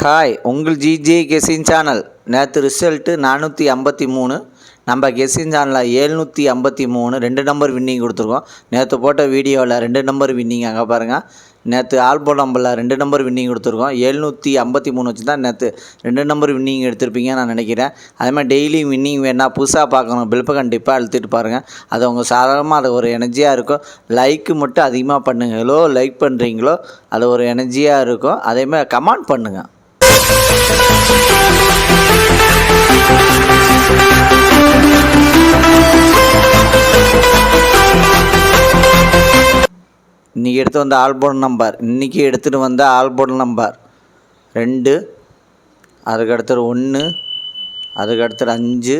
Hi உங்கள் GJ guessing channel நேற்று result நானூற்றி ஐம்பத்தி மூணு. நம்ம கெஸின் சேனலில் ஏழ்நூற்றி ஐம்பத்தி மூணு. ரெண்டு நம்பர் வின்னிங் கொடுத்துருக்கோம். நேற்று போட்ட வீடியோவில் ரெண்டு நம்பர் வின்னிங் அங்கே பாருங்கள் நேற்று ஆல்போ நம்பரில் ரெண்டு நம்பர் வின்னிங் கொடுத்துருக்கோம். ஏழ்நூற்றி ஐம்பத்தி மூணு வச்சு தான் நேற்று ரெண்டு நம்பர் வின்னிங் எடுத்திருப்பீங்க நான் நினைக்கிறேன். அதே மாதிரி டெய்லி வின்னிங் வேணா புதுசாக பார்க்கணும். பில்ப்பை கண்டிப்பாக அழுத்திட்டு பாருங்கள் அது உங்கள் சாதாரணமாக அது ஒரு எனர்ஜியாக இருக்கும். லைக்கு மட்டும் அதிகமாக பண்ணுங்களோ லைக் பண்ணுறீங்களோ அது ஒரு எனர்ஜியாக இருக்கும். அதேமாதிரி கமெண்ட் பண்ணுங்கள் இன்றைக்கி எடுத்து வந்த ஆல்போர்ட் நம்பர் இன்றைக்கி எடுத்துகிட்டு வந்த ஆல்போர்ட் நம்பர் ரெண்டு அதுக்கடுத்தது ஒன்று அதுக்கடுத்தது அஞ்சு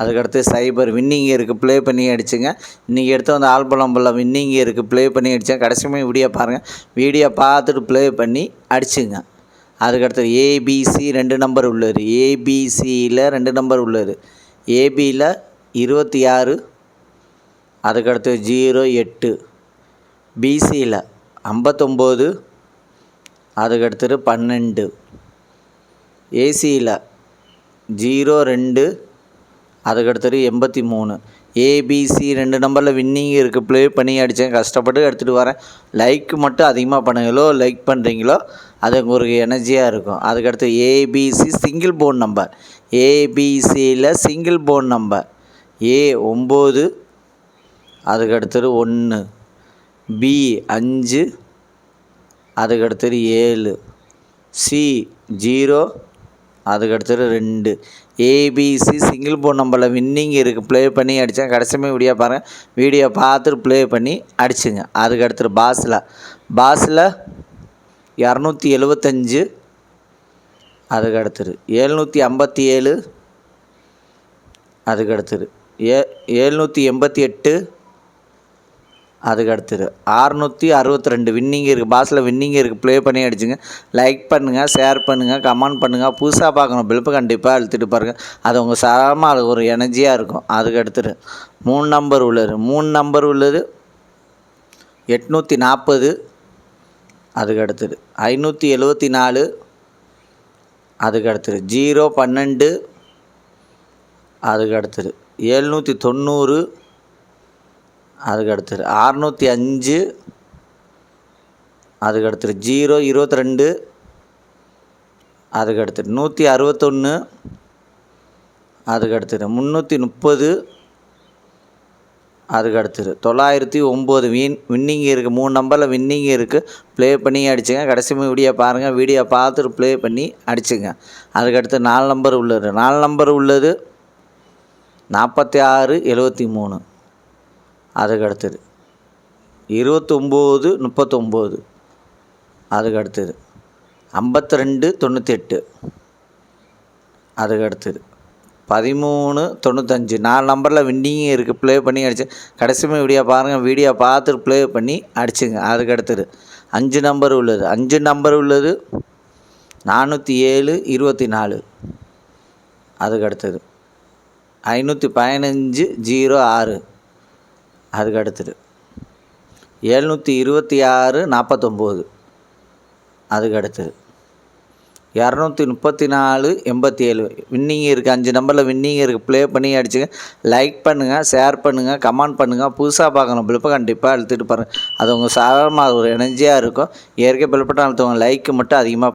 அதுக்கடுத்து சைபர் வின்னிங் இருக்குது ப்ளே பண்ணி அடிச்சுங்க. இன்றைக்கி எடுத்து வந்த ஆல்பம் நம்பரில் வின்னிங் இருக்குது ப்ளே பண்ணி அடித்தேன் கடைசியுமே வீடியோ பாருங்கள் வீடியோ பார்த்துட்டு ப்ளே பண்ணி அடிச்சுங்க. அதுக்கடுத்தது ஏபிசி ரெண்டு நம்பர் உள்ளது. ஏபிசியில் ரெண்டு நம்பர் உள்ளது. ஏபியில் இருபத்தி ஆறு அதுக்கடுத்து ஜீரோ எட்டு பிசியில் ஐம்பத்தொம்போது அதுக்கடுத்தது பன்னெண்டு ஏசியில் ஜீரோ ரெண்டு அதுக்கடுத்தது எண்பத்தி மூணு. ஏபிசி ரெண்டு நம்பரில் வின்னிங் இருக்குது ப்ளே பண்ணி அடித்தேன் கஷ்டப்பட்டு எடுத்துகிட்டு வரேன். லைக் மட்டும் அதிகமாக பண்ணுங்களோ லைக் பண்ணுறீங்களோ அது ஒரு எனர்ஜியாக இருக்கும். அதுக்கடுத்து ஏபிசி சிங்கிள் போன் நம்பர் ஏபிசியில் சிங்கிள் போன் நம்பர் ஏ ஒம்பது அதுக்கடுத்தது ஒன்று பி அஞ்சு அதுக்கடுத்தது ஏழு. சி ஜீரோ அதுக்கடுத்தது ரெண்டு. ஏபிசி சிங்கிள் போன் நம்பரில் வின்னிங் இருக்குது ப்ளே பண்ணி அடித்தேன் கடைசியுமே வீடியோ பாருங்கள் வீடியோ பார்த்துட்டு ப்ளே பண்ணி அடிச்சுங்க. அதுக்கடுத்தது பாஸில். பாஸில் இரநூத்தி எழுபத்தஞ்சு அதுக்கு அடுத்தது ஏழ்நூற்றி ஐம்பத்தி ஏழு அதுக்கு அடுத்தது ஏ ஏழ்நூற்றி எண்பத்தி எட்டு அதுக்கு அடுத்தது ஆறுநூற்றி அறுபத்தி ரெண்டு வின்னிங் இருக்குது பாஸில் வின்னிங் இருக்குது ப்ளே பண்ணி அடிச்சுங்க. லைக் பண்ணுங்கள் ஷேர் பண்ணுங்கள் கமெண்ட் பண்ணுங்கள் புதுசாக பார்க்கணும். பில்ப்பு கண்டிப்பாக அழுத்திட்டு பாருங்கள் அது உங்கள் சாதாரணமாக அது ஒரு எனர்ஜியாக இருக்கும். அதுக்கு அடுத்தது மூணு நம்பர் உள்ளது. மூணு நம்பர் உள்ளது. எட்நூற்றி நாற்பது. அதுக்கு அடுத்தது ஐநூற்றி எழுபத்தி நாலு அதுக்கு அடுத்தது ஜீரோ பன்னெண்டு அதுக்கு அடுத்தது ஏழ்நூற்றி தொண்ணூறு அதுக்கு அடுத்தது அறநூற்றி அஞ்சு அதுக்கு அடுத்தது ஜீரோ இருபத்தி ரெண்டு அதுக்கு அடுத்தது நூற்றி அறுபத்தொன்று அதுக்கு அடுத்தது முந்நூற்றி முப்பது அதுக்கு அடுத்தது. தொள்ளாயிரத்தி ஒம்பது வின் வின்னிங் இருக்குது மூணு நம்பரில் வின்னிங் இருக்குது ப்ளே பண்ணி அடிச்சுங்க. கடைசி வீடியோ பாருங்கள் வீடியோ பார்த்துட்டு ப்ளே பண்ணி அடிச்சுங்க. அதுக்கடுத்து நாலு நம்பர் உள்ளது. நாலு நம்பர் உள்ளது நாற்பத்தி ஆறு எழுபத்தி மூணு. அதுக்கு அடுத்தது இருபத்தொம்போது முப்பத்தொம்போது. அதுக்கு அடுத்தது ஐம்பத்தி ரெண்டு தொண்ணூற்றி எட்டு. அதுக்கு அடுத்தது பதிமூணு தொண்ணூத்தஞ்சு. நாலு நம்பரில் வின்னிங் இருக்குது ப்ளே பண்ணி அடிச்சு. கடைசியுமே வீடியோ பாருங்கள் வீடியோ பார்த்துட்டு ப்ளே பண்ணி அடிச்சுங்க. அதுக்கு அடுத்தது. அஞ்சு நம்பர் உள்ளது. அஞ்சு நம்பர் உள்ளது நானூற்றி ஏழு இருபத்தி நாலு. அதுக்கு அடுத்தது. ஐநூற்றி பதினஞ்சு ஜீரோ ஆறு. அதுக்கு அடுத்தது. எழுநூற்றி இருபத்தி ஆறு நாற்பத்தொம்போது. அதுக்கு அடுத்தது. இரநூத்தி முப்பத்தி நாலு எண்பத்தி ஏழு. வின்னிங் இருக்குது அஞ்சு நம்பரில் வின்னிங் இருக்குது ப்ளே பண்ணி அடிச்சுங்க லைக் பண்ணுங்கள் ஷேர் பண்ணுங்கள் கமெண்ட் பண்ணுங்கள் புதுசாக பார்க்கணும். பிளிப்பை கண்டிப்பாக அழுத்திட்டு பாருங்கள் அது உங்கள் சாதாரணமாக ஒரு எனர்ஜியாக இருக்கும். இயற்கை பிளிப்பட்டம் அழுத்தவங்க. லைக்கு மட்டும் அதிகமாக